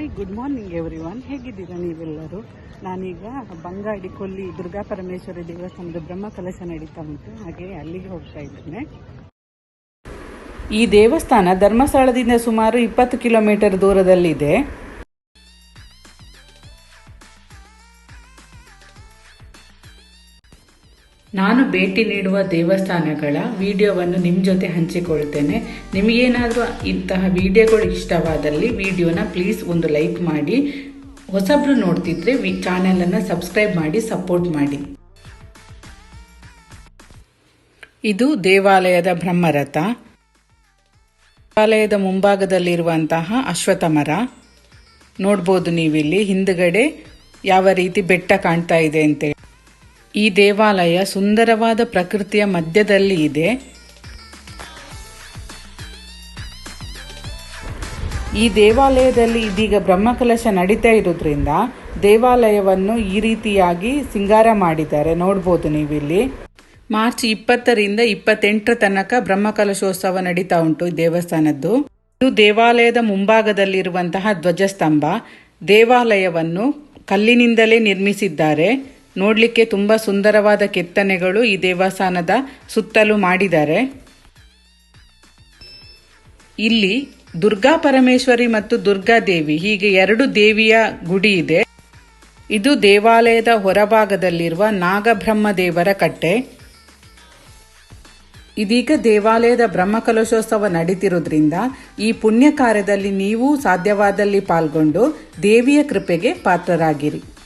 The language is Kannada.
Hi good morning everyone ಹೇಗಿದ್ದೀರಾ ನೀವೆಲ್ಲರೂ? ನಾನೀಗ ಬಂಗಾಡಿ ಕೊಲ್ಲಿ ದುರ್ಗಾ ಪರಮೇಶ್ವರಿ ದೇವಸ್ಥಾನದ ಬ್ರಹ್ಮ ಕಲಶ ನಡೀತಾ ಉಂಟು. ಹಾಗೆ ಅಲ್ಲಿಗೆ ಹೋಗ್ತಾ ಇದ್ದೇನೆ. ಈ ದೇವಸ್ಥಾನ ಧರ್ಮಸ್ಥಳದಿಂದ ಸುಮಾರು ಇಪ್ಪತ್ತು ಕಿಲೋಮೀಟರ್ ದೂರದಲ್ಲಿದೆ. ನಾನು ಭೇಟಿ ನೀಡುವ ದೇವಸ್ಥಾನಗಳ ವಿಡಿಯೋವನ್ನು ನಿಮ್ಮ ಜೊತೆ ಹಂಚಿಕೊಳ್ತೇನೆ. ನಿಮಗೇನಾದರೂ ಇಂತಹ ವಿಡಿಯೋಗಳು ಇಷ್ಟವಾದಲ್ಲಿ ವಿಡಿಯೋನ ಪ್ಲೀಸ್ ಒಂದು ಲೈಕ್ ಮಾಡಿ. ಹೊಸಬ್ರು ನೋಡ್ತಿದ್ರೆ ವಿ ಚಾನೆಲನ್ನು ಸಬ್ಸ್ಕ್ರೈಬ್ ಮಾಡಿ, ಸಪೋರ್ಟ್ ಮಾಡಿ. ಇದು ದೇವಾಲಯದ ಬ್ರಹ್ಮರಥ. ದೇವಾಲಯದ ಮುಂಭಾಗದಲ್ಲಿರುವಂತಹ ಅಶ್ವಥ ಮರ. ನೋಡ್ಬೋದು ನೀವಿಲ್ಲಿ. ಹಿಂದುಗಡೆ ಯಾವ ರೀತಿ ಬೆಟ್ಟ ಕಾಣ್ತಾ ಇದೆ ಅಂತೇಳಿ. ಈ ದೇವಾಲಯ ಸುಂದರವಾದ ಪ್ರಕೃತಿಯ ಮಧ್ಯದಲ್ಲಿ ಇದೆ. ಈ ದೇವಾಲಯದಲ್ಲಿ ಇದೀಗ ಬ್ರಹ್ಮಕಲಶ ನಡೀತಾ ಇರೋದ್ರಿಂದ ದೇವಾಲಯವನ್ನು ಈ ರೀತಿಯಾಗಿ ಸಿಂಗಾರ ಮಾಡಿದ್ದಾರೆ. ನೋಡ್ಬೋದು ನೀವಿಲ್ಲಿ. ಮಾರ್ಚ್ ಇಪ್ಪತ್ತರಿಂದ ಇಪ್ಪತ್ತೆಂಟರ ತನಕ ಬ್ರಹ್ಮಕಲಶೋತ್ಸವ ನಡೀತಾ ಉಂಟು ಈ ದೇವಸ್ಥಾನದ್ದು. ಇದು ದೇವಾಲಯದ ಮುಂಭಾಗದಲ್ಲಿರುವಂತಹ ಧ್ವಜಸ್ತಂಭ. ದೇವಾಲಯವನ್ನು ಕಲ್ಲಿನಿಂದಲೇ ನಿರ್ಮಿಸಿದ್ದಾರೆ. ನೋಡಲಿಕ್ಕೆ ತುಂಬ ಸುಂದರವಾದ ಕೆತ್ತನೆಗಳು ಈ ದೇವಸ್ಥಾನದ ಸುತ್ತಲೂ ಮಾಡಿದ್ದಾರೆ. ಇಲ್ಲಿ ದುರ್ಗಾ ಪರಮೇಶ್ವರಿ ಮತ್ತು ದುರ್ಗಾ ದೇವಿ, ಹೀಗೆ ಎರಡು ದೇವಿಯ ಗುಡಿ ಇದೆ. ಇದು ದೇವಾಲಯದ ಹೊರಭಾಗದಲ್ಲಿರುವ ನಾಗಬ್ರಹ್ಮ ದೇವರ ಕಟ್ಟೆ. ಇದೀಗ ದೇವಾಲಯದ ಬ್ರಹ್ಮಕಲಶೋತ್ಸವ ನಡೀತಿರೋದ್ರಿಂದ ಈ ಪುಣ್ಯ ಕಾರ್ಯದಲ್ಲಿ ನೀವು ಸಾಧ್ಯವಾದಲ್ಲಿ ಪಾಲ್ಗೊಂಡು ದೇವಿಯ ಕೃಪೆಗೆ ಪಾತ್ರರಾಗಿರಿ.